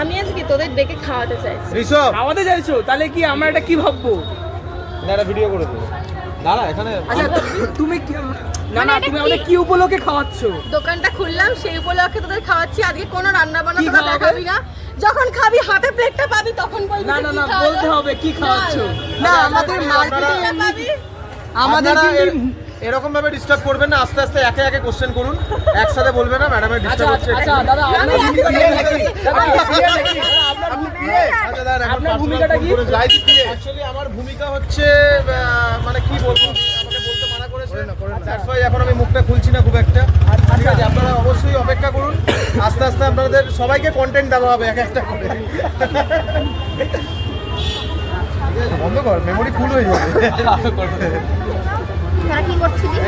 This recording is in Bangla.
আমি আজকে তোদের ডেকে খাওয়াতে চাইছি। ঋষভ! খাওয়াতে চাইছো? তাহলে কি আমরা এটা কি ভাববো? না ভিডিও করে দেবো। দাঁড়া এখানে আচ্ছা তুমি কি না মানে না তুমি কি? আমাদের কি উপলক্ষে খাওয়াচ্ছ? দোকানটা খুললাম সেই উপলক্ষে তোদের খাওয়াচ্ছি। আজকে কোনো রান্না বান্না তোরা দেখাবি না। যখন খাবি হাতে প্লেটটা পাবি তখন বলবি না না না বলতে হবে কি খাওয়াচ্ছ। না আমাদের মার্কেটে আমাদের কিন্তু এর- এরকম ভাবে ডিস্টার্ব করবেন না আস্তে আস্তে একে একে কোশ্চেন করুন। একসাথে বলবে না ম্যাডামের ডিস্টার্ব হচ্ছে আচ্ছা আপনার আচ্ছা, আমার ভূমিকা হচ্ছে মানে কি বলব? মানা এখন আমি মুখটা খুলছি না খুব একটা। ঠিক আছে আপনারা অবশ্যই অপেক্ষা করুন। আস্তে আস্তে আপনাদের সবাইকে কন্টেন্ট দেওয়া হবে এক একটা করে। বন্ধ কর মেমোরি ফুল হয়ে যাবে। তোরা কি করছিলি?